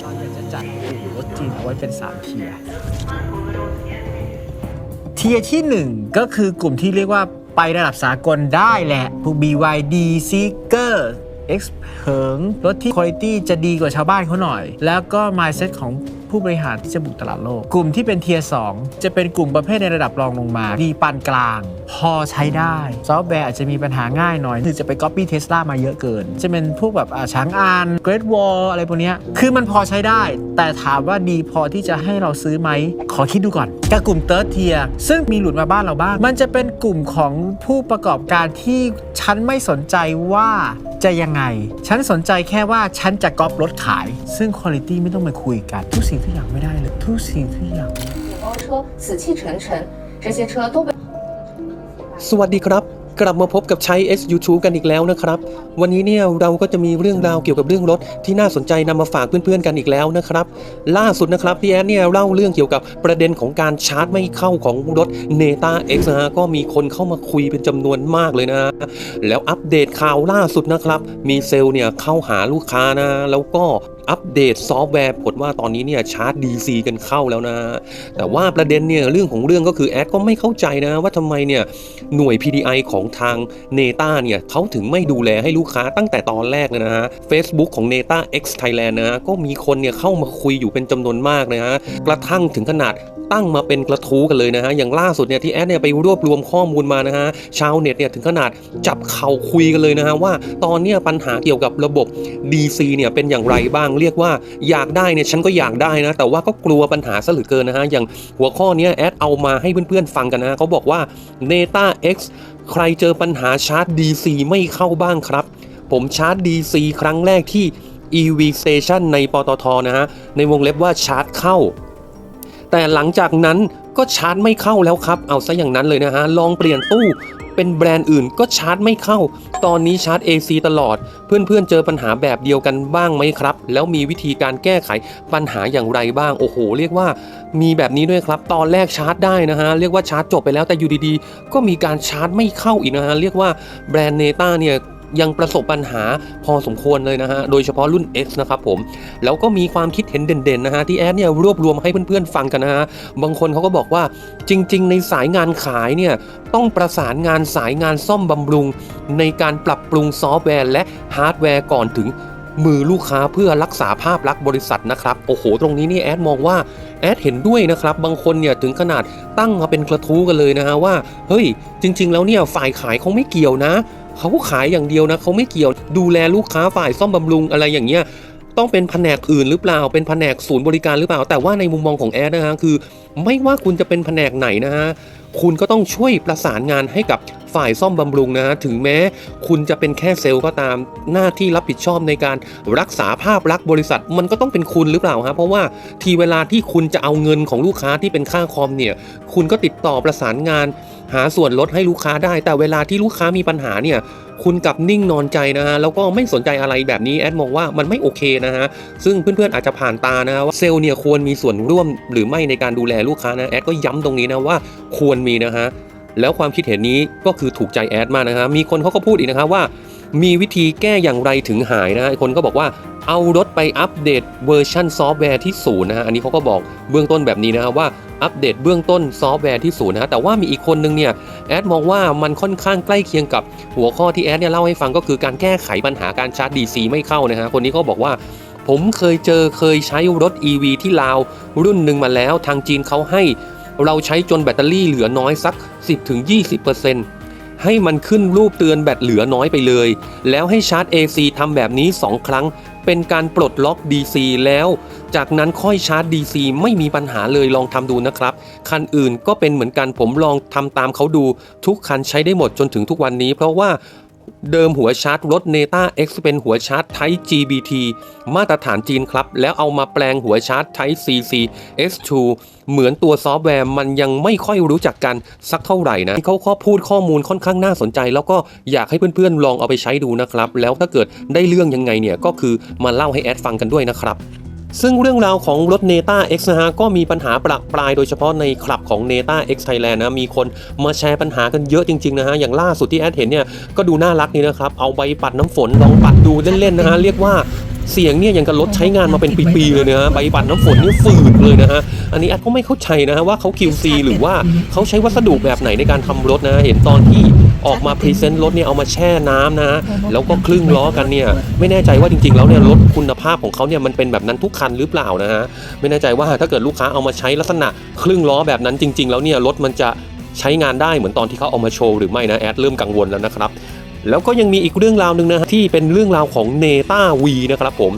เราอยากจะจัดกลุ่รถจีนเอาไว้เป็นสามเทียร์เทียร์ที่หนึ่งก็คือกลุ่มที่เรียกว่าไประดับสากลได้แหละพวก BYD Seeker X เหิงรถที่ Quality จะดีกว่าชาวบ้านเขาหน่อย แล้วก็ mindset ของ ผู้บริหารที่จะบุกตลาดโลก กลุ่มที่เป็นเทียร์2จะเป็นกลุ่มประเภทในระดับรองลงมา ดีปานกลาง พอใช้ได้ ซอฟต์แวร์อาจจะมีปัญหาง่ายหน่อย คือจะไป copy Tesla มาเยอะเกิน จะเป็นพวกแบบอาช้างอาน Great Wall อะไรพวกนี้คือมันพอใช้ได้ แต่ถามว่าดีพอที่จะให้เราซื้อไหม ขอคิดดูก่อนกับกลุ่ม Third Tier ซึ่งมีหลุดมาบ้านเราบ้าง มันจะเป็นกลุ่มของผู้ประกอบการที่ฉันไม่สนใจว่า จะยังไง ฉันสนใจแค่ว่าฉันจะก๊อปรถขาย ซึ่งคุณภาพไม่ต้องมาคุยกัน ทุกสิ่งทุกอย่างไม่ได้เลย ทุกสิ่งทุกอย่างสวัสดีครับ กลับมาพบกับใช้ S YouTube กันอีกแล้วนะครับ วันนี้เนี่ยเราก็จะมีเรื่องราวเกี่ยวกับเรื่องรถที่น่าสนใจนำมาฝากเพื่อนๆกันอีกแล้วนะครับ ล่าสุดนะครับพี่แอนเนี่ยเล่าเรื่องเกี่ยวกับประเด็นของการชาร์จไม่เข้าของรถ n e t a X นะฮะก็มีคนเข้ามาคุยเป็นจำนวนมากเลยนะ แล้วอัปเดตข่าวล่าสุดนะครับ มีเซลล์เนี่ยเข้าหาลูกค้านะ แล้วก็อัปเดตซอฟต์แวร์ผลว่าตอนนี้เนี่ยชาร์จ DC กันเข้าแล้วนะ แต่ว่าประเด็นเนี่ยเรื่องของเรื่องก็คือแอดก็ไม่เข้าใจนะว่าทำไมเนี่ยหน่วย PDI ของทาง n e t a เนี่ยเขาถึงไม่ดูแลให้ลูกค้าตั้งแต่ตอนแรกเลยนะฮะ Facebook ของ n e t a X Thailand นะฮะก็มีคนเนี่ยเข้ามาคุยอยู่เป็นจำนวนมากนะฮะกระทั่งถึงขนาดตั้งมาเป็นกระทู้กันเลยนะฮะ อย่างล่าสุดเนี่ยที่แอดเนี่ยไปรวบรวมข้อมูลมานะฮะ ชาวเน็ตเนี่ยถึงขนาดจับเข่าคุยกันเลยนะฮะว่าตอนเนี้ยปัญหาเกี่ยวกับระบบ DC เนี่ยเป็นอย่างไรบ้างเรียกว่าอยากได้เนี่ยฉันก็อยากได้นะ แต่ว่าก็กลัวปัญหาซะเหลือเกินนะฮะ อย่างหัวข้อนี้แอดเอามาให้เพื่อนๆฟังกันนะฮะเขาบอกว่า Neta X ใครเจอปัญหาชาร์จ DC ไม่เข้าบ้างครับ ผมชาร์จ DC ครั้งแรกที่ EV Station ในปตทนะฮะ ในวงเล็บว่าชาร์จเข้า แต่หลังจากนั้นก็ชาร์จไม่เข้าแล้วครับ เอาซะอย่างนั้นเลยนะฮะ ลองเปลี่ยนตู้ เป็นแบรนด์อื่นก็ชาร์จไม่เข้า ตอนนี้ชาร์จ AC ตลอด เพื่อนๆเจอปัญหาแบบเดียวกันบ้างไหมครับ แล้วมีวิธีการแก้ไขปัญหาอย่างไรบ้าง โอ้โห เรียกว่ามีแบบนี้ด้วยครับ ตอนแรกชาร์จได้นะฮะ เรียกว่าชาร์จจบไปแล้วแต่อยู่ดีๆ ก็มีการชาร์จไม่เข้าอีกนะฮะ เรียกว่าแบรนด์เนต้าเนี่ย ยังประสบปัญหาพอสมควรเลยนะฮะ โดยเฉพาะรุ่น X นะครับผม แล้วก็มีความคิดเห็นเด่นๆนะฮะที่แอดเนี่ยรวบรวมให้เพื่อนๆฟังกันนะฮะ บางคนเขาก็บอกว่าจริง ๆ ในสายงานขายเนี่ยต้องประสานงานสายงานซ่อมบำรุง ในการปรับปรุงซอฟต์แวร์และฮาร์ดแวร์ก่อนถึงมือลูกค้าเพื่อรักษาภาพลักษณ์บริษัทนะครับ โอ้โห ตรงนี้นี่แอดมองว่าแอดเห็นด้วยนะครับ บางคนเนี่ยถึงขนาดตั้งมาเป็นกระทู้กันเลยนะฮะว่า เฮ้ย จริง ๆ แล้วเนี่ยฝ่ายขายเขาไม่เกี่ยวนะ เขาขายอย่างเดียวนะเขาไม่เกี่ยวดูแลลูกค้าฝ่ายซ่อมบำรุงอะไรอย่างเงี้ยต้องเป็นแผนกอื่นหรือเปล่า เป็นแผนกศูนย์บริการหรือเปล่า แต่ว่าในมุมมองของแอดนะฮะคือ ไม่ว่าคุณจะเป็นแผนกไหนนะฮะคุณก็ต้องช่วยประสานงานให้กับฝ่ายซ่อมบำรุงนะฮะถึงแม้คุณจะเป็นแค่เซลล์ก็ตามหน้าที่รับผิดชอบในการรักษาภาพลักษณ์บริษัท มันก็ต้องเป็นคุณหรือเปล่าฮะเพราะว่าทีเวลาที่คุณจะเอาเงินของลูกค้าที่เป็นค่าคอมเนี่ย คุณก็ติดต่อประสานงาน หาส่วนลดให้ลูกค้าได้ แต่เวลาที่ลูกค้ามีปัญหาเนี่ยคุณกับนิ่งนอนใจนะฮะแล้วก็ไม่สนใจอะไรแบบนี้แอดมองว่ามันไม่โอเคนะฮะซึ่งเพื่อนๆอาจจะผ่านตานะว่าเซลล์เนี่ยควรมีส่วนร่วมหรือไม่ในการดูแลลูกค้านะแอดก็ย้ำตรงนี้นะว่าควรมีนะฮะแล้วความคิดเห็นนี้ก็คือถูกใจแอดมากนะฮะมีคนเขาก็พูดอีกนะครับว่า มีวิธีแก้อย่างไรถึงหายนะฮะคนก็บอกว่าเอารถไปอัปเดตเวอร์ชันซอฟต์แวร์ที่ศูนย์นะฮะอันนี้เขาก็บอกเบื้องต้นแบบนี้นะฮะว่าอัปเดตเบื้องต้นซอฟต์แวร์ที่ศูนย์นะฮะแต่ว่ามีอีกคนนึงเนี่ยแอดมองว่ามันค่อนข้างใกล้เคียงกับหัวข้อที่แอดเนี่ยเล่าให้ฟังก็คือการแก้ไขปัญหาการชาร์จ DC ไม่เข้านะฮะคนนี้ก็บอกว่าผมเคยเจอเคยใช้รถ EV ที่ลาวรุ่นหนึ่งมาแล้วทางจีนเขาให้ เราใช้จนแบตเตอรี่เหลือน้อยสัก 10-20% ให้มันขึ้นรูปเตือนแบตเหลือน้อยไปเลย แล้วให้ชาร์จ AC ทำแบบนี้ 2 ครั้ง เป็นการปลดล็อก DC แล้ว จากนั้นค่อยชาร์จ DC ไม่มีปัญหาเลยลองทำดูนะครับ คันอื่นก็เป็นเหมือนกันผมลองทำตามเขาดู ทุกคันใช้ได้หมดจนถึงทุกวันนี้ เพราะว่า เดิมหัวชาร์จรถ Neta X เป็นหัวชาร์จ Type GBT มาตรฐานจีนครับ แล้วเอามาแปลงหัวชาร์จ Type CC S2 เหมือนตัวซอฟต์แวร์มันยังไม่ค่อยรู้จักกันสักเท่าไหร่นะเขาข้อพูดข้อมูลค่อนข้างน่าสนใจ แล้วก็อยากให้เพื่อนๆลองเอาไปใช้ดูนะครับ แล้วถ้าเกิดได้เรื่องยังไงเนี่ยก็คือมาเล่าให้แอดฟังกันด้วยนะครับ ซึ่งเรื่องราวของรถ Neta X นะฮะก็มีปัญหาประปรายโดยเฉพาะในคลับของ Neta X Thailand นะมีคนมาแชร์ปัญหากันเยอะจริงๆนะฮะอย่างล่าสุดที่แอดเห็นเนี่ยก็ดูน่ารักนี่นะครับเอาใบปัดน้ำฝนลองปัดดูเล่นๆนะฮะเรียกว่า เสียงเนี่ยยังกับรถใช้งานมาเป็นปีๆเลยนะฮะใบปัดน้ำฝนนี่ฝืดเลยนะฮะอันนี้แอดก็ไม่เข้าใจนะฮะว่าเขา QC หรือว่าเขาใช้วัสดุแบบไหนในการทำรถนะฮะเห็นตอนที่ออกมาพรีเซนต์รถเนี่ยเอามาแช่น้ำนะฮะแล้วก็ครึ่งล้อกันเนี่ยไม่แน่ใจว่าจริงๆแล้วเนี่ยรถคุณภาพของเขาเนี่ยมันเป็นแบบนั้นทุกคันหรือเปล่านะฮะไม่แน่ใจว่าถ้าเกิดลูกค้าเอามาใช้ลักษณะครึ่งล้อแบบนั้นจริง ๆ แล้วเนี่ยรถมันจะใช้งานได้เหมือนตอนที่เขาเอามาโชว์หรือไม่นะแอดเริ่มกังวลแล้วนะครับ แล้วก็ยังมีอีกเรื่องราวหนึ่งนะฮะที่เป็นเรื่องราวของ Neta V นะครับผม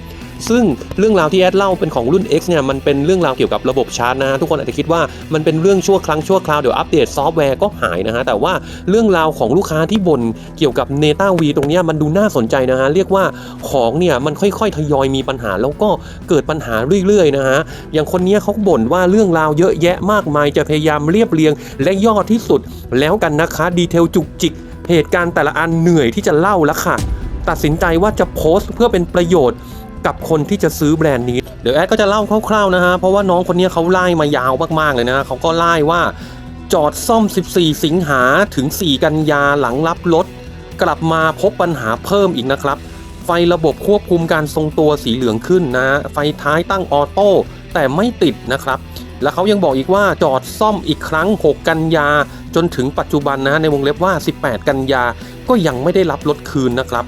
ซึ่งเรื่องราวที่แอดเล่าเป็นของรุ่น X เนี่ยมันเป็นเรื่องราวเกี่ยวกับระบบชาร์จนะฮะทุกคนอาจจะคิดว่ามันเป็นเรื่องชั่วครั้งชั่วคราวเดี๋ยวอัปเดตซอฟต์แวร์ก็หายนะฮะแต่ว่าเรื่องราวของลูกค้าที่บ่นเกี่ยวกับ Neta V ตรงนี้มันดูน่าสนใจนะฮะเรียกว่าของเนี่ยมันค่อยๆ ทยอยมีปัญหาแล้วก็เกิดปัญหาเรื่อยๆนะฮะอย่างคนนี้เขาบ่นว่าเรื่องราวเยอะแยะมากมายจะพยายามเรียบเรียง และย่อที่สุดแล้วกันนะคะดีเทลจุกจิก เหตุการณ์แต่ละอันเหนื่อยที่จะเล่าแล้วค่ะ ตัดสินใจว่าจะโพสต์เพื่อเป็นประโยชน์กับคนที่จะซื้อแบรนด์นี้ เดี๋ยวแอดก็จะเล่าคร่าวๆนะฮะ เพราะว่าน้องคนนี้เขาไล่มายาวมากๆเลยนะเขาก็ไล่ว่าจอดซ่อม 14 สิงหาถึง 4 กันยาหลังรับรถกลับมาพบปัญหาเพิ่มอีกนะครับ ไฟระบบควบคุมการทรงตัวสีเหลืองขึ้นนะ ไฟท้ายตั้งออโต้แต่ไม่ติดนะครับ แล้วเขายังบอกอีกว่าจอดซ่อมอีกครั้ง 6 กันยา จนถึงปัจจุบันนะฮะในวงเล็บว่า 18 กันยาก็ยังไม่ได้รับรถคืนนะครับ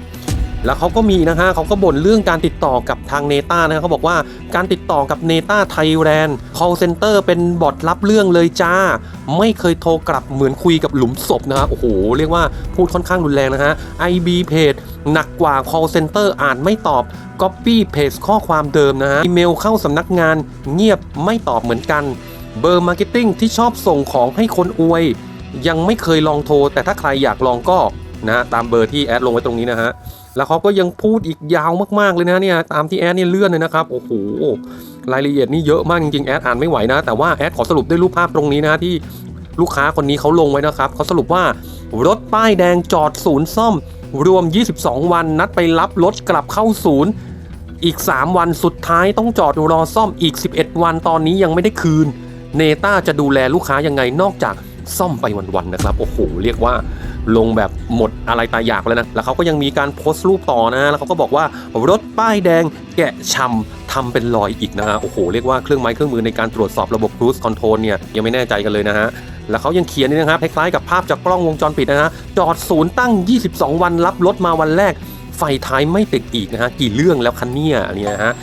แล้วเขาก็มีนะฮะเขาก็บ่นเรื่องการติดต่อกับทางเนต้านะเขาบอกว่าการติดต่อกับเนต้าไทยแลนด์ call center เป็นบอทรับเรื่องเลยจ้า ไม่เคยโทรกลับเหมือนคุยกับหลุมศพนะฮะโอ้โห เรียกว่าพูดค่อนข้างรุนแรงนะฮะ IB page หนักกว่า call center อ่านไม่ตอบ copy paste ข้อความเดิมนะฮะอีเมลเข้าสำนักงานเงียบไม่ตอบเหมือนกัน เบอร์มาร์เก็ตติ้งที่ชอบส่งของให้คนอวย ยังไม่เคยลองโทร แต่ถ้าใครอยากลองก็นะตามเบอร์ที่แอดลงไว้ตรงนี้นะฮะแล้วเขาก็ยังพูดอีกยาวมากๆเลยนะเนี่ยตามที่แอดเนี่ยเลื่อนเลยนะครับโอ้โหรายละเอียดนี่เยอะมากจริงๆแอดอ่านไม่ไหวนะแต่ว่าแอดขอสรุปด้วยรูปภาพตรงนี้นะที่ลูกค้าคนนี้เขาลงไว้นะครับเขาสรุปว่ารถป้ายแดงจอดศูนย์ซ่อม รวม 22 วันนัดไปรับรถกลับเข้าศูนย์อีก 3 วันสุดท้ายต้องจอดรอซ่อมอีก 11 วันตอนนี้ยังไม่ได้คืน เนต้าจะดูแลลูกค้ายังไงนอกจาก ซ่อมไปวันๆนะครับ โอ้โห เรียกว่าลงแบบหมดอะไรตายอยากแล้วนะ แล้วเขาก็ยังมีการโพสต์รูปต่อนะ แล้วเขาก็บอกว่ารถป้ายแดงแกะช่ำทำเป็นรอยอีกนะฮะ โอ้โห เรียกว่าเครื่องไม้เครื่องมือในการตรวจสอบระบบ cruise control เนี่ยยังไม่แน่ใจกันเลยนะฮะ แล้วเขายังเขียนนี่นะครับคล้ายๆกับภาพจากกล้องวงจรปิดนะฮะ จอดศูนย์ตั้ง 22 วันรับรถมาวันแรก ไฟท้ายไม่ติดอีกนะฮะ กี่เรื่องแล้วคันเนี่ยเนี่ยนะฮะ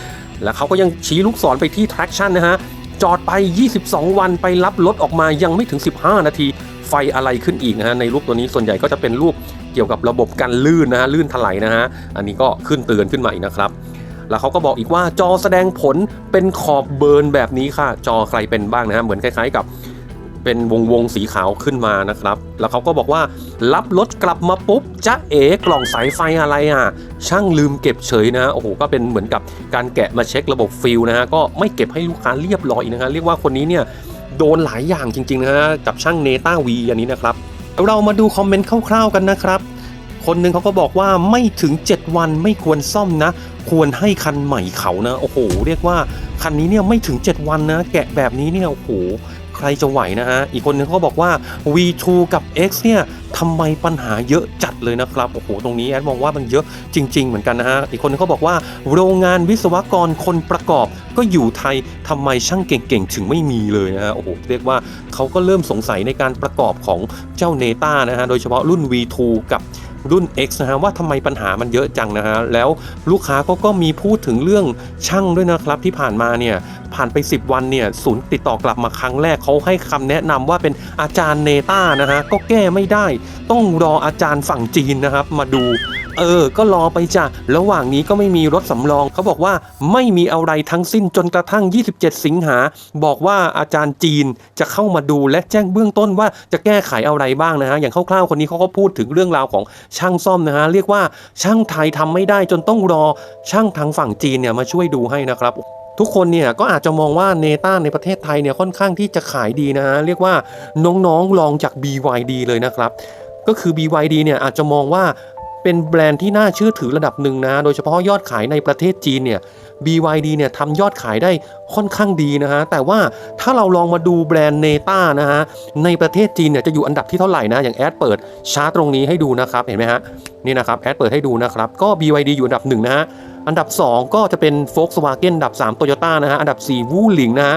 แล้วเขาก็ยังชี้ลูกศรไปที่ traction นะฮะ จอดไป 22 วันไปรับรถออกมายังไม่ถึง 15 นาที ไฟอะไรขึ้นอีกนะฮะในรูปตัวนี้ส่วนใหญ่ก็จะเป็นรูปเกี่ยวกับระบบการลื่นนะฮะลื่นถลายนะฮะอันนี้ก็ขึ้นเตือนขึ้นมาอีกนะครับแล้วเขาก็บอกอีกว่าจอแสดงผลเป็นขอบเบิร์นแบบนี้ค่ะ จอใครเป็นบ้างนะฮะเหมือนคล้ายๆกับ เป็นวงวงๆสีขาวขึ้นมานะครับ แล้วเขาก็บอกว่ารับรถกลับมาปุ๊บจะเอ๋กล่องสายไฟอะไรอะ ช่างลืมเก็บเฉยนะฮะโอ้โหก็เป็นเหมือนกับการแกะมาเช็คระบบฟิลนะฮะก็ไม่เก็บให้ลูกค้าเรียบร้อยนะฮะเรียกว่าคนนี้เนี่ยโดนหลายอย่างจริงๆนะฮะกับช่างเนต้าวีอันนี้นะครับเรามาดูคอมเมนต์คร่าวๆกันนะครับคนหนึ่งเขาก็บอกว่าไม่ถึง 7 วันไม่ควรซ่อมนะ ควรให้คันใหม่เขานะ โอ้โห เรียกว่าคันนี้เนี่ยไม่ถึง 7 วันนะ แกะแบบนี้เนี่ยโอ้โห ครจะไหวนะฮะ อีกคนนึงเขาบอกว่า V2 กับ X เนี่ยทำไมปัญหาเยอะจัดเลยนะครับ โอ้โห ตรงนี้แอดมองว่ามันเยอะจริง ๆ เหมือนกันนะฮะ อีกคนนึงเขาบอกว่า โรงงานวิศวกรคนประกอบ ก็อยู่ไทยทำไมช่างเก่งๆ ถึงไม่มีเลยนะฮะ โอ้โห เรียกว่าเขาก็เริ่มสงสัยในการประกอบของเจ้าเนต้านะฮะ โดยเฉพาะรุ่น V2 กับรุ่น X นะฮะว่าทำไมปัญหามันเยอะจังนะฮะแล้วลูกค้าก็ก็มีพูดถึงเรื่องช่างด้วยนะครับที่ผ่านมาเนี่ย ผ่านไป 10 วันเนี่ยศูนย์ติดต่อกลับมาครั้งแรกเขาให้คำแนะนำว่าเป็นอาจารย์เนต้านะฮะก็แก้ไม่ได้ ต้องรออาจารย์ฝั่งจีนนะครับ มาดู เออ ก็รอไปจ้ะระหว่างนี้ก็ไม่มีรถสำรองเขาบอกว่าไม่มีอะไรทั้งสิ้นจนกระทั่ง 27 สิงหา บอกว่าอาจารย์จีนจะเข้ามาดูและแจ้งเบื้องต้นว่าจะแก้ไขอะไรบ้างนะฮะอย่างคร่าวๆคนนี้เขาก็พูดถึงเรื่องราวของช่างซ่อมนะฮะเรียกว่าช่างไทยทำไม่ได้จนต้องรอช่างทางฝั่งจีนเนี่ยมาช่วยดูให้นะครับ ทุกคนเนี่ยก็อาจจะมองว่าเนต้าในประเทศไทยเนี่ยค่อนข้างที่จะขายดีนะฮะเรียกว่าน้องๆลองจาก BYD เลยนะครับ ก็คือ BYD เนี่ยอาจจะมองว่าเป็นแบรนด์ที่น่าเชื่อถือระดับหนึ่งนะ โดยเฉพาะยอดขายในประเทศจีนเนี่ย BYD เนี่ยทำยอดขายได้ค่อนข้างดีนะฮะ แต่ว่าถ้าเราลองมาดูแบรนด์เนต้านะฮะ ในประเทศจีนเนี่ยจะอยู่อันดับที่เท่าไหร่นะ อย่างแอดเปิดชาร์ตตรงนี้ให้ดูนะครับ เห็นไหมฮะ นี่นะครับ แอดเปิดให้ดูนะครับ ก็ BYD อยู่อันดับหนึ่งนะฮะ อันดับ 2 ก็จะเป็น Volkswagen อันดับ3 Toyota นะฮะ อันดับ 4 วูหลิงนะฮะ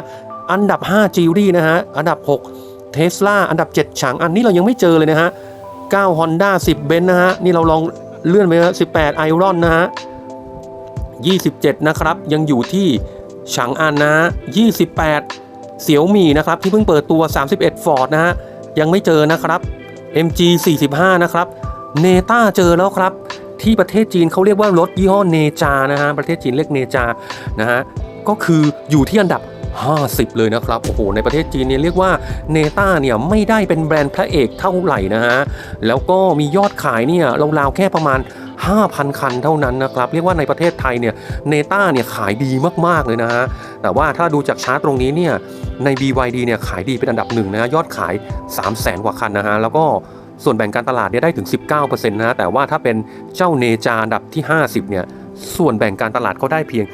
อันดับ5จีรี่นะฮะ อันดับ6เทสลาอันดับ 7 ฉาง อันนี้เรายังไม่เจอเลยนะฮะ 9 Honda 10 b e n นะฮะ นี่เราลองเลื่อนไปนะ18 i r o n นะฮะ 27 นะครับ ยังอยู่ที่ฉางอันนะฮะ 28 เสี่ยวมี่นะครับ ที่เพิ่งเปิดตัว 31 Ford นะฮะ ยังไม่เจอนะครับ MG 45 นะครับ เนต้าเจอแล้วครับ ที่ประเทศจีนเขาเรียกว่ารถยี่ห้อเนจานะฮะประเทศจีนเรียกเนจานะฮะก็คืออยู่ที่อันดับ 50 เลยนะครับโอ้โหในประเทศจีนเนี่ยเรียกว่าเนต้าเนี่ยไม่ได้เป็นแบรนด์พระเอกเท่าไหร่นะฮะแล้วก็มียอดขายเนี่ยราวๆแค่ประมาณ 5,000 คันเท่านั้นนะครับเรียกว่าในประเทศไทยเนี่ยเนต้าเนี่ยขายดีมากๆเลยนะฮะแต่ว่าถ้าดูจากชาร์ตตรงนี้เนี่ยใน BYD เนี่ยขายดีเป็นอันดับหนึ่งนะฮะยอดขาย 3 0 0แสนกว่าคันนะฮะแล้วก็ ส่วนแบ่งการตลาดเนี่ยได้ถึง 19%นะฮะแต่ว่าถ้าเป็นเจ้าเนจาอันดับที่ 50เนี่ยส่วนแบ่งการตลาดเขาได้เพียง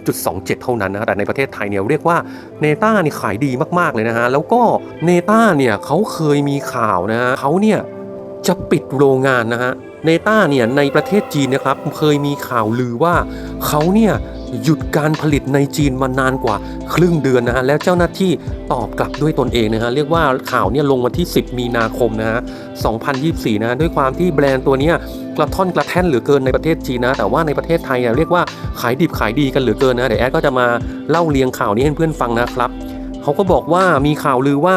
0.27 เท่านั้นนะฮะแต่ในประเทศไทยเนี่ยเรียกว่าเนต้านี่ขายดีมากๆเลยนะฮะแล้วก็เนต้าเนี่ยเขาเคยมีข่าวนะฮะเขาเนี่ยจะปิดโรงงานนะฮะเนต้าเนี่ยในประเทศจีนนะครับเคยมีข่าวลือว่าเขาเนี่ย หยุดการผลิตในจีนมานานกว่าครึ่งเดือนนะฮะแล้วเจ้าหน้าที่ตอบกลับด้วยตนเองนะฮะเรียกว่าข่าวเนี่ยลงวันที่ 10 มีนาคมนะฮะ 2024 นะด้วยความที่แบรนด์ตัวเนี้ยกระท่อนกระแท่นเหลือเกินในประเทศจีนนะ แต่ว่าในประเทศไทยเนี่ยเรียกว่าขายดิบขายดีกันเหลือเกินนะเดี๋ยวแอดก็จะมาเล่าเรียงข่าวนี้ให้เพื่อนฟังนะครับเขาก็บอกว่ามีข่าวลือว่า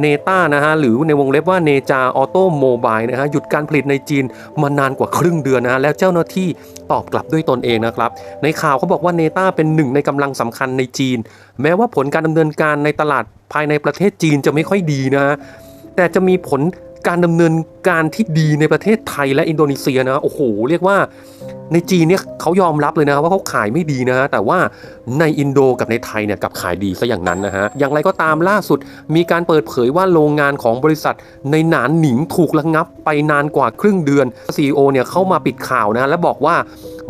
เนต้านะฮะหรือในวงเล็บว่าเนจาออโตโมบายนะฮะหยุดการผลิตในจีนมานานกว่าครึ่งเดือนนะฮะแล้วเจ้าหน้าที่ตอบกลับด้วยตนเองนะครับ ในข่าวเขาบอกว่าเนต้าเป็นหนึ่งในกำลังสำคัญในจีน แม้ว่าผลการดำเนินการในตลาดภายในประเทศจีนจะไม่ค่อยดีนะฮะแต่จะมีผล การดำเนินการที่ดีในประเทศไทยและอินโดนีเซียนะโอ้โหเรียกว่าในจีนเนี่ยเขายอมรับเลยนะว่าเขาขายไม่ดีนะ แต่ว่าในอินโดกับในไทยเนี่ยกับขายดีซะอย่างนั้นนะฮะอย่างไรก็ตามล่าสุด มีการเปิดเผยว่าโรงงานของบริษัท ในหนานหนิงถูกระงับไปนานกว่าครึ่งเดือน CEO เนี่ยเข้ามาปิดข่าวนะและบอกว่า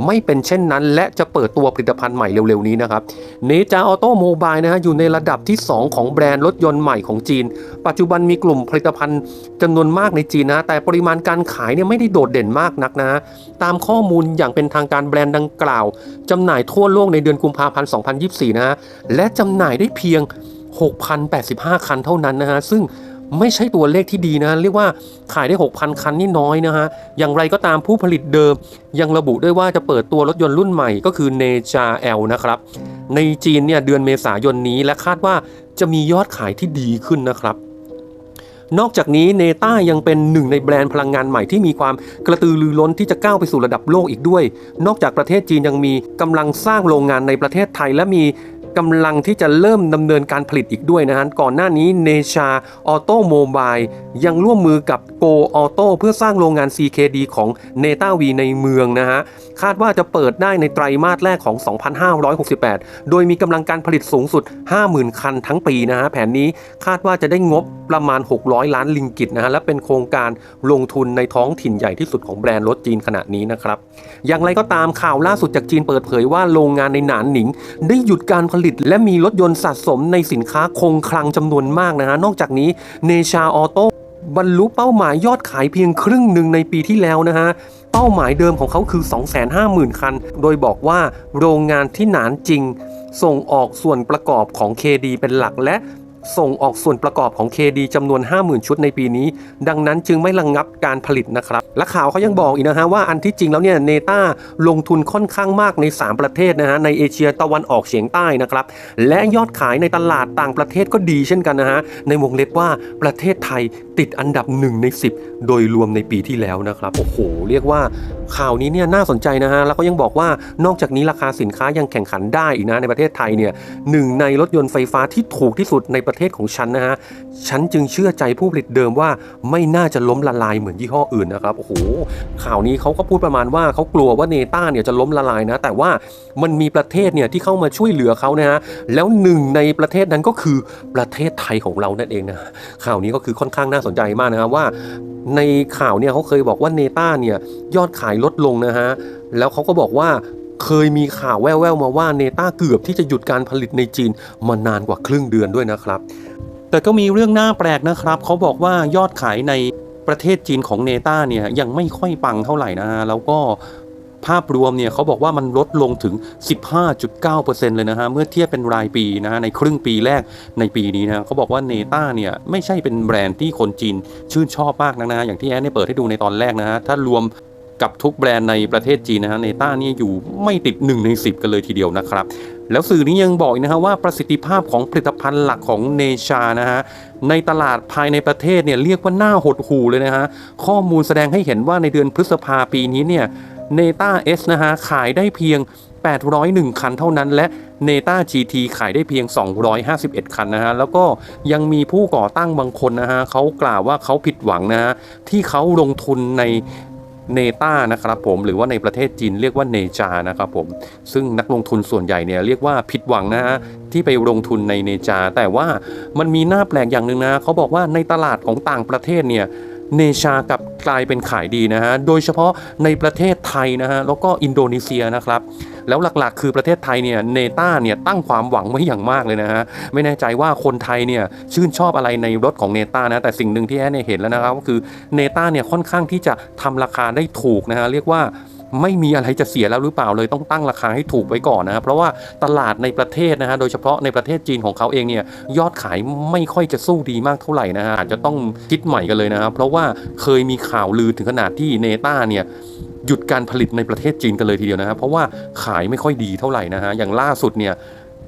ไม่เป็นเช่นนั้น และจะเปิดตัวผลิตภัณฑ์ใหม่เร็วๆนี้นะครับเนจาออโตโมบายนะฮะอยู่ในระดับที่ 2 ของแบรนด์รถยนต์ใหม่ของจีน ปัจจุบันมีกลุ่มผลิตภัณฑ์จำนวนมากในจีนนะแต่ปริมาณการขายเนี่ยไม่ได้โดดเด่นมากนักนะตามข้อมูลอย่างเป็นทางการแบรนด์ดังกล่าวจำหน่ายทั่วโลกในเดือนกุมภาพันธ์ 2024 นะฮะและจำหน่ายได้เพียง 6,085 คันเท่านั้นนะฮะซึ่ง ไม่ใช่ตัวเลขที่ดีนะ เรียกว่าขายได้ 6,000 คันนี่น้อยนะฮะ อย่างไรก็ตามผู้ผลิตเดิม ยังระบุด้วยว่าจะเปิดตัวรถยนต์รุ่นใหม่ก็คือ n e j a L นะครับ ในจีนเนี่ยเดือนเมษายนนี้และคาดว่าจะมียอดขายที่ดีขึ้นนะครับนอกจากนี้เนต้ายังเป็นหนึ่งในแบรนด์พลังงานใหม่ที่มีความกระตือรือร้นที่จะก้าวไปสู่ระดับโลกอีกด้วย นอกจากประเทศจีนยังมีกำลังสร้างโรงงานในประเทศไทย และมี กำลังที่จะเริ่มดำเนินการผลิตอีกด้วยนะฮะก่อนหน้านี้เนชาออโตโมบายยังร่วมมือกับโกออโตเพื่อสร้างโรงงาน CKD ของเนต้าวีในเมืองนะฮะคาดว่าจะเปิดได้ในไตรมาสแรกของ 2568 โดยมีกำลังการผลิตสูงสุด 50,000 คันทั้งปีนะฮะแผนนี้คาดว่าจะได้งบประมาณ 600 ล้านลิงกิตนะฮะและเป็นโครงการลงทุนในท้องถิ่นใหญ่ที่สุดของแบรนด์รถจีนขณะนี้นะครับอย่างไรก็ตามข่าวล่าสุดจากจีนเปิดเผยว่าโรงงานในหนานหนิง ได้หยุดการผลิต และมีรถยนต์สะสมในสินค้าคงคลังจำนวนมากนะฮะ นอกจากนี้เนชาออโต้บรรลุเป้าหมายยอดขายเพียงครึ่งหนึ่งในปีที่แล้วนะฮะ เป้าหมายเดิมของเขาคือ 250,000 คัน โดยบอกว่าโรงงานที่หนานจริง ส่งออกส่วนประกอบของ KD เป็นหลักและ ส่งออกส่วนประกอบของ KD จำนวน 50,000 ชุดในปีนี้ ดังนั้นจึงไม่ระงงับการผลิตนะครับ และข่าวเขายังบอกอีกนะฮะว่าอันที่จริงแล้วเนี่ยเนต้าลงทุนค่อนข้างมากใน 3 ประเทศนะฮะในเอเชียตะวันออกเฉียงใต้นะครับ และยอดขายในตลาดต่างประเทศก็ดีเช่นกันนะฮะในวงเล็บว่าประเทศไทยติดอันดับ 1 ใน 10 โดยรวมในปีที่แล้วนะครับโอ้โห เรียกว่าข่าวนี้เนี่ยน่าสนใจนะฮะแล้วก็ยังบอกว่านอกจากนี้ราคาสินค้ายังแข่งขันได้อีกนะในประเทศไทยเนี่ยหนึ่งในรถยนต์ไฟฟ้าที่ถูกที่สุดในประเทศเทศของฉันนะฮะ ฉันจึงเชื่อใจผู้ผลิตเดิมว่าไม่น่าจะล้มละลายเหมือนยี่ห้ออื่นนะครับ โอ้โห ข่าวนี้เขาก็พูดประมาณว่าเขากลัวว่าเนต้าเนี่ยจะล้มละลายนะ แต่ว่ามันมีประเทศเนี่ยที่เข้ามาช่วยเหลือเขานะฮะ แล้วหนึ่งในประเทศนั้นก็คือประเทศไทยของเรานั่นเองนะ ข่าวนี้ก็คือค่อนข้างน่าสนใจมากนะครับว่า ในข่าวเนี่ยเขาเคยบอกว่าเนต้าเนี่ยยอดขายลดลงนะฮะ แล้วเขาก็บอกว่า เคยมีข่าวแว่วๆมาว่าเนต้าเกือบที่จะหยุดการผลิตในจีนมานานกว่าครึ่งเดือนด้วยนะครับ แต่ก็มีเรื่องน่าแปลกนะครับเขาบอกว่ายอดขายในประเทศจีนของเนต้าเนี่ยยังไม่ค่อยปังเท่าไหร่นะฮะแล้วก็ภาพรวมเนี่ยเขาบอกว่ามันลดลงถึง 15.9%เลยนะฮะ เมื่อเทียบเป็นรายปีนะฮะในครึ่งปีแรกในปีนี้นะเขาบอกว่าเนต้าเนี่ยไม่ใช่เป็นแบรนด์ที่คนจีนชื่นชอบมากนะนะอย่างที่แอนได้เปิดให้ดูในตอนแรกนะฮะ ถ้ารวม กับทุกแบรนด์ในประเทศจีนนะฮะเนต้านี่อยู่ไม่ติด 1 ใน 10 กันเลยทีเดียวนะครับ แล้วสื่อนี้ยังบอกอีกนะฮะว่าประสิทธิภาพของผลิตภัณฑ์หลักของเนชานะฮะในตลาดภายในประเทศเนี่ยเรียกว่าหน้าหดหูเลยนะฮะข้อมูลแสดงให้เห็นว่าในเดือนพฤษภาปีนี้เนี่ยเนต้าเอสนะฮะขายได้เพียง 801 คันเท่านั้น และเนต้า GT ขายได้เพียง 251 คันนะฮะ แล้วก็ยังมีผู้ก่อตั้งบางคนนะฮะเขากล่าวว่าเขาผิดหวังนะฮะ ที่เขาลงทุนใน เนต้านะครับผมหรือว่าในประเทศจีนเรียกว่าเนจานะครับผมซึ่งนักลงทุนส่วนใหญ่เนี่ยเรียกว่าผิดหวังนะฮะที่ไปลงทุนในเนจา แต่ว่ามันมีหน้าแปลกอย่างหนึ่งนะเขาบอกว่าในตลาดของต่างประเทศเนี่ยเนชากับกลายเป็นขายดีนะฮะ โดยเฉพาะในประเทศไทยนะฮะ แล้วก็อินโดนีเซียนะครับ แล้วหลักๆ คือประเทศไทยเนี่ยเนต้าเนี่ยตั้งความหวังไว้อย่างมากเลยนะฮะไม่แน่ใจว่าคนไทยเนี่ยชื่นชอบอะไรในรถของเนต้านะแต่สิ่งหนึ่งที่แอนเนี่ยเห็นแล้วนะครับก็คือเนต้าเนี่ยค่อนข้างที่จะทำราคาได้ถูกนะฮะเรียกว่าไม่มีอะไรจะเสียแล้วหรือเปล่าเลยต้องตั้งราคาให้ถูกไว้ก่อนนะครับเพราะว่าตลาดในประเทศนะฮะโดยเฉพาะในประเทศจีนของเขาเองเนี่ยยอดขายไม่ค่อยจะสู้ดีมากเท่าไหร่นะฮะอาจจะต้องคิดใหม่กันเลยนะครับเพราะว่าเคยมีข่าวลือถึงขนาดที่เนต้าเนี่ย หยุดการผลิตในประเทศจีนกันเลยทีเดียวนะครับเพราะว่าขายไม่ค่อยดีเท่าไหร่นะฮะอย่างล่าสุดเนี่ย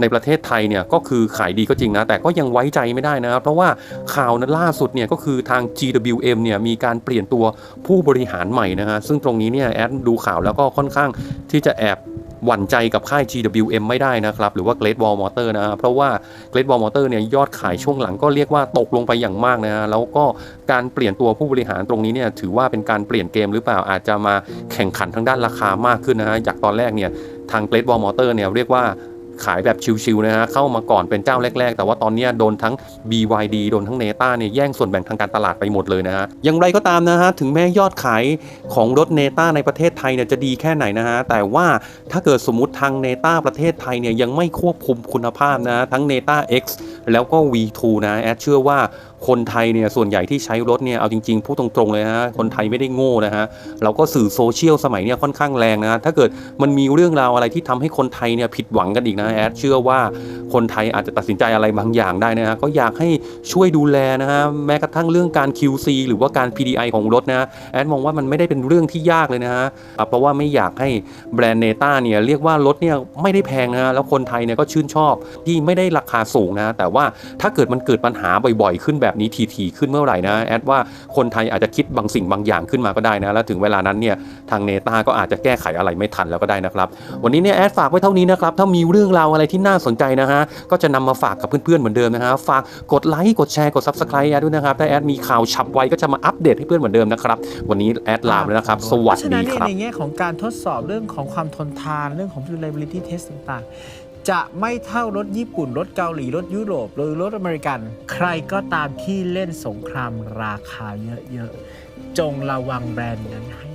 ในประเทศไทยเนี่ยก็คือขายดีก็จริงนะ แต่ก็ยังไว้ใจไม่ได้นะครับ เพราะว่าข่าวนั้นล่าสุดเนี่ยก็คือทาง GWM เนี่ยมีการเปลี่ยนตัวผู้บริหารใหม่นะฮะซึ่งตรงนี้เนี่ยแอดดูข่าวแล้วก็ค่อนข้างที่จะแอบ หวั่นใจกับค่าย GWM ไม่ได้นะครับ หรือว่า Great Wall Motor นะเพราะว่า Great Wall Motor เนี่ยยอดขายช่วงหลังก็เรียกว่าตกลงไปอย่างมากนะฮะแล้วก็การเปลี่ยนตัวผู้บริหารตรงนี้เนี่ยถือว่าเป็นการเปลี่ยนเกมหรือเปล่าอาจจะมาแข่งขันทางด้านราคามากขึ้นนะฮะจากตอนแรกเนี่ยทาง Great Wall Motor เนี่ยเรียกว่า ขายแบบชิวๆนะฮะเข้ามาก่อนเป็นเจ้าแรก ๆ แต่ว่าตอนนี้โดนทั้ง BYD โดนทั้งเนต้าเนี่ยแย่งส่วนแบ่งทางการตลาดไปหมดเลยนะฮะอย่างไรก็ตามนะฮะถึงแม้ยอดขายของรถเนต้าในประเทศไทยเนี่ยจะดีแค่ไหนนะฮะแต่ว่าถ้าเกิดสมมติทางเนต้าประเทศไทยเนี่ยยังไม่ควบคุมคุณภาพนะทั้งเนต้า X แล้วก็ V2 นะแอดเชื่อว่า คนไทยเนี่ยส่วนใหญ่ที่ใช้รถเนี่ยเอาจริงๆพูดตรงๆเลยฮะคนไทยไม่ได้โง่นะฮะเราก็สื่อโซเชียลสมัยเนี่ยค่อนข้างแรงนะถ้าเกิดมันมีเรื่องราวอะไรที่ทำให้คนไทยเนี่ยผิดหวังกันอีกนะแอดเชื่อว่าคนไทยอาจจะตัดสินใจอะไรบางอย่างได้นะฮะก็อยากให้ช่วยดูแลนะฮะแม้กระทั่งเรื่องการ QC หรือว่าการ PDI ของรถนะแอดมองว่ามันไม่ได้เป็นเรื่องที่ยากเลยนะฮะอะเพราะว่าไม่อยากให้แบรนด์เนต้าเนี่ยเรียกว่ารถเนี่ยไม่ได้แพงนะฮะแล้วคนไทยเนี่ยก็ชื่นชอบที่ไม่ได้ราคาสูงนะแต่ว่าถ้าเกิดมันเกิดปัญหาบ่อยๆขึ้นแบบนี้ทีๆขึ้นเมื่อไหร่นะแอดว่าคนไทยอาจจะคิดบางสิ่งบางอย่างขึ้นมาก็ได้นะแล้วถึงเวลานั้นเนี่ยทางเนต้าก็อาจจะแก้ไขอะไรไม่ทันแล้วก็ได้นะครับ วันนี้เนี่ยแอดฝากไว้เท่านี้นะครับถ้ามีเรื่องราวอะไรที่น่าสนใจนะฮะก็จะนำมาฝากกับเพื่อนๆเหมือนเดิมนะฮะฝากกดไลค์กดแชร์กด Subscribe แอดด้วยนะครับถ้าแอดมีข่าวฉับไวก็จะมาอัปเดตให้เพื่อนเหมือนเดิมนะครับวันนี้แอดลาไปแล้วนะครับสวัสเพราะฉะดีนั้นคเนี่ยรับในแง่ของการทดสอบเรื่องของความทนทานเรื่องของ reliability test ต่างๆ จะไม่เท่ารถญี่ปุ่น รถเกาหลี รถยุโรป หรือรถอเมริกัน ใครก็ตามที่เล่นสงครามราคาเยอะๆ จงระวังแบรนด์นั้นให้